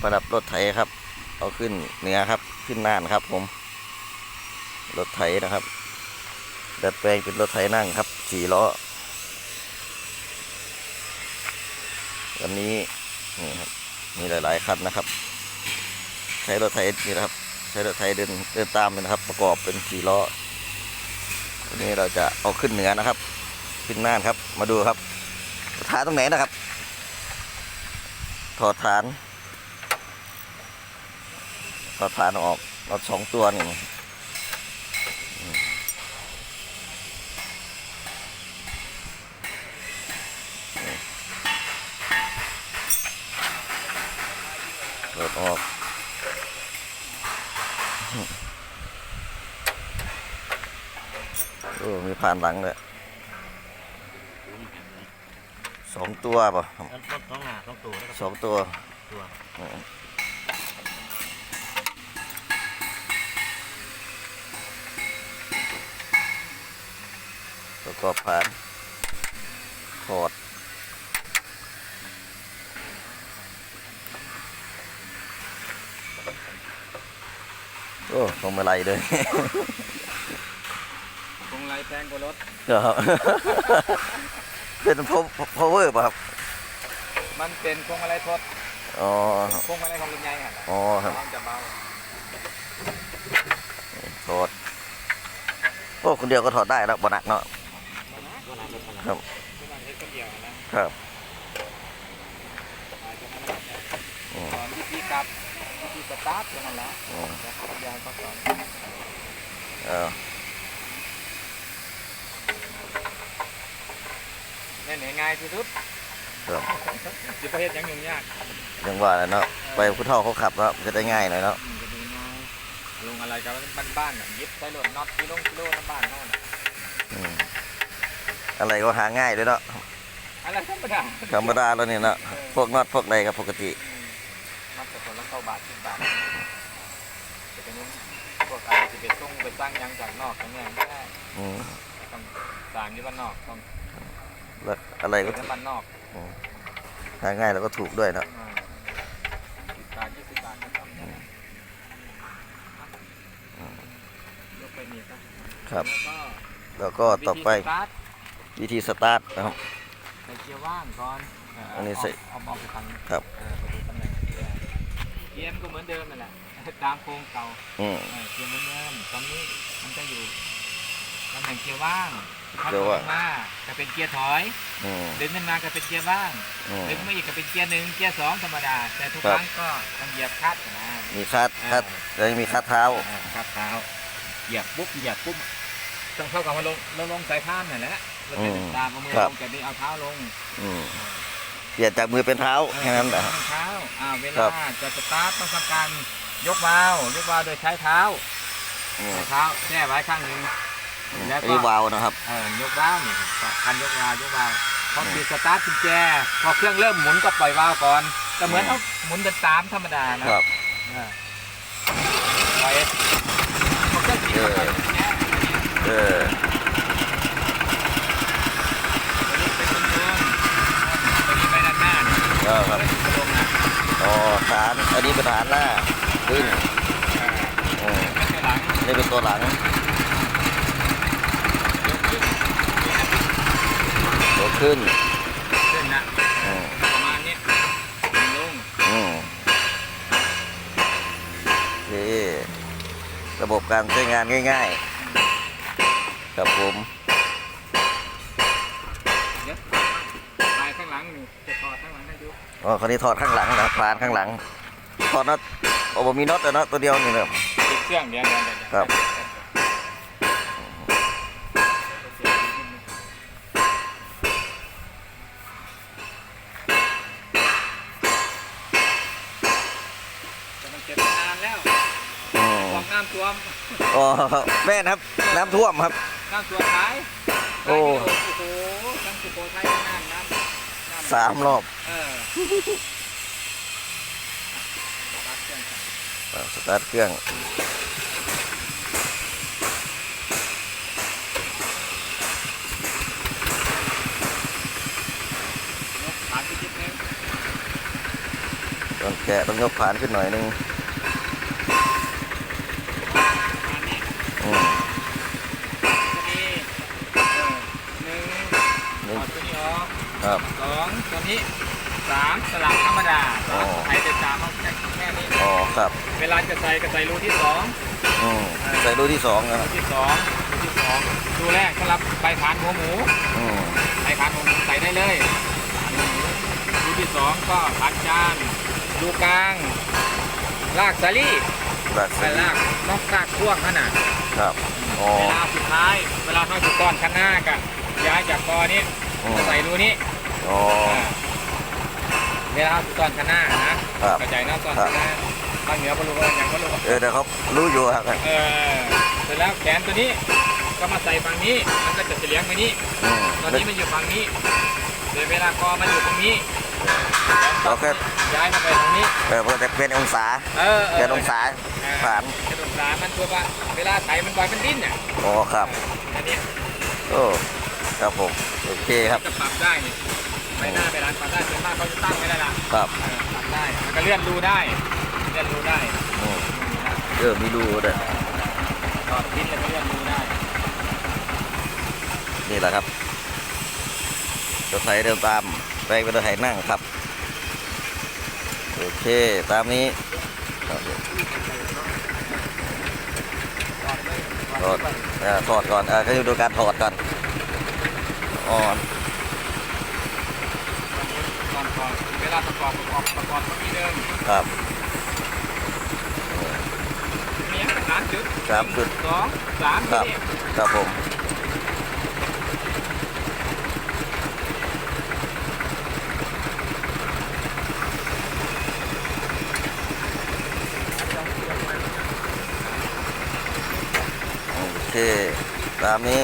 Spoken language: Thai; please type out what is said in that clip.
ประดับรถไถครับ เอาขึ้นเหนือครับ ขึ้นน่านครับ ผม รถไถนะครับ ดัดแปลงเป็นรถไถนั่งครับสี่ล้อ วันนี้นี่ครับ มีหลาย ๆ คันนะครับ ใช้รถไถนี่นะครับ ใช้รถไถเดินเดินตามเลยนะครับ ประกอบเป็นสี่ล้อ วันนี้เราจะเอาขึ้นเหนือนะครับ ขึ้นน่านครับ มาดูครับฐานตรงไหนนะครับ ถอดฐาน ถอดฐานออกเอาสองตัวนี่อืมนี่เปิดออกโอ้มีผ่านหลังเลยสองตัวป่ะแล้วรถต้องหน้าต้องตัวแล้วก็สองตัว กอบผ่านถอดโอ้ลงมาไหลเลยคงไรแพงกว่ารถครับเป็น power ป่ะครับ มันเป็นคงอะไรทดอ๋อคงอะไรของลุงใหญ่ฮะอ๋อครับมันจะเบาถอดโอ้คนเดียวก็ถอดได้แล้วบ่หนักเนาะ ครับครับสอนวิธีกับวิธีสตาร์ทอย่างนั้นแหละยางก็สอนเออเนี่ยเนี่ยง่ายที่สุดครับจิประเทศยังยุ่งยากยังว่าแล้วเนาะไปผู้เฒ่าเขาขับแล้วจะได้ง่ายหน่อยเนาะลงอะไรกันบ้านๆน่ะยึดใช้รถน็อตกิโลกิโลน้ำบ้านเท่านั้น อืมอะไรก็หาง่ายเลยเนาะอะไรธรรมดาธรรมดาแล้วเนี่ยเนาะพวกน็อตพวกอะไรกับปกติมัดแต่คนละเก้าบาทสิบบาทจะเป็นพวกอะไรจะไปส่งไปสร้างยังจากนอกอย่างเงี้ยไม่ได้อืมต้องสร้างที่บ้านนอกต้องแล้วอะไรก็เป็นน้ำมันนอกหาง่ายแล้วก็ถูกด้วยเนาะอ่าสิบบาทยี่สิบบาทก็ทำได้ยกไปนี่ครับครับแล้วก็แล้วก็ต่อไป วิธีสตาร์ทวิธีสตาร์ทนะครับ ใส่เกียร์ว่างก่อนเอันนี้ใส่เอาเอาไปทางครับ เออไปดูตำแหน่งเกียร์เกียร์มันก็เหมือนเดิมนั่นแหละ ตามโครงเก่าอืม เออเกียร์เหมือนเดิมตอนนี้มันจะอยู่ตำแหน่งเกียร์ว่างถ้าเกีลยร์งว่างมาจะเป็นเกียร์ถอยอืมดึงขึ้นมาก็เป็นเกียร์ว่างอืม ดึงไม่อีกก็เป็นเกียร์หนึ่งเกียร์สองธรรมดา แต่ทุกครัคบรั้งก็ต้องเหยียบคลัดนะ มีคัดคัดแล้วยังมีคัดเท้า อ่าคลัดเท้าเหยียบปุ๊บเหยียบปุ๊บต้องเข้ากับมาลงเราลงสายข้ามนั่นแหละ เราจะอืมตามเอามือครับลงจากนี้เอาเท้าลงอืมเปลี่ยนจากมือเป็นเท้าแค่นั้นแหละ เอาเท้าอ่าเวครัลาบจะสตาร์ทต้องทำการยกวาล์วยกวาล์วโดยใช้เท้าอืมใช้เท้าแช่ไว้ข้างหนึ่งแล้วก็อันนี้วาล์วนะครับ เออยกวาล์วนี่คันยกวาล์วยกวาล์วพอปิดสตาร์ทกุญแจ พอเครื่องเริ่มหมุนก็ปล่อยวาล์วก่อนก็เหมือนอืเอามหมุนเดินตามธรรมดานะครับอ่าปล่อยพอเครื่องปิดก็ปล่อยกุญแจ เออ ตัวนี้เป็นคนเดิมตัวนี้ไปด้านหน้าเนี่ย ก็ครับ ตัวนี้ลงนะ อ๋อฐานอันนี้เป็นฐานหน้าขึ้นเอออืมไม่ใช่หลังนี่เป็นตัวหลังยกขึ้นตัวขึ้นขึ้นนะอืมประมาณนี้ลงอืมโอเคระบบการใช้งานง่ายๆครับผมเดี๋ยวปลายข้างหลังนี่จะต่อข้างหลังให้ดูอ๋อคนนี้ถอดข้างหลังนะฐานข้างหลัง ถอดน็อตโอ้ผมมีน็อตแต่น็อตตัวเดียวนี่นะติดเครื่องเดี๋ยวเดี๋ยวเดี๋ยวเดี๋ยวครับ แต่มันเก็บมานานแล้วอืมความน้ำท่วมอ๋อแม่นะครับ น้ำท่วมครับ น้ำท่วมท้ายโอ้ โอ้โหทั้งสุโขทัยทั้งน้ำน้ำน้ำ สามรอบ เออตัดเครื่องครับ อ่า สตาร์ทเครื่องยกฐานไปจิบนึงต้องแกะต้องยกผ่านขึ้นหน่อยนึงอืมตัวนี้เออหนึ่งนี่ถอดตัวนี้ออกครับสองตัวนี้ สามสลับธรรมดาสามอ๋อใช้แต่สามเอาแค่แค่นี้อ๋อครับเวลาจะใส่ก็ใส่รูที่สองอืมใส่รูที่สองนะครูรับที่สองรูที่สองรูแรกสำหรับใบผานหัวหมูอืมใบผานหัวหมูใส่ได้เลยรูที่สองก็ผัดจานรูกลางลากสาลี่แบบไปลากนอกลากพ่วงนั่นน่ะครับอ๋อเวลาสุดท้ายเวลาเข้าสู่ก้อนข้างหน้าก็ย้ายจากกอนี้อืมจะใส่รูนี้อ๋อ เวลาเข้าสู่ก้อนข้างหน้านะครับ เข้าใจนะก้อนข้างหน้าภาคเหนือบรู้ว่าอย่างก็รู้เออเดี๋ยวเขารู้อยู่ครับเออเสร็จแล้วแขนตัวนี้ก็มาใส่ฝั่งนี้ มันก็จะเฉียงไปนี้ อืมตอนนี้มันอยู่ฝั่งนี้เดี๋ยวเวลากอมันอยู่ตรงนี้เราแค่ย้ายมาไปตรงนี้ เออเพื่อจะเป็นองศาเออเออเป็นองศาผ่านเป็นองศามันตัวว่าเวลาไถมันปล่อยมันดิ้นเนี่ยอ๋อครับ อันนี้โอ้ครับผมโอเคครับ จะปรับได้นี่ ไม่หน้าไปร้านปรับได้ส่วนมากเขาจะตั้งไว้แล้วล่ะครับเออปรับได้มันก็เลื่อนดูได้เลื่อนดูได้อืมเออมีรูด้วยถอดทิ้งแล้วก็เลื่อนดูได้นี่แหละครับรถไถเดินตามแปลงเป็นรถไถนั่งครับ โอเคตามนี้ครับถอดเลยถอดเอ่อถอดก่อนเออก็ดูการถอดก่อนอ๋อก่อนถอดเว ลาประกอบประกอบประกอบตรงนี้เดิมครับเนี่ยสามจุดสามจุดสองสามครับนี่ครับผมโอเคตามนี้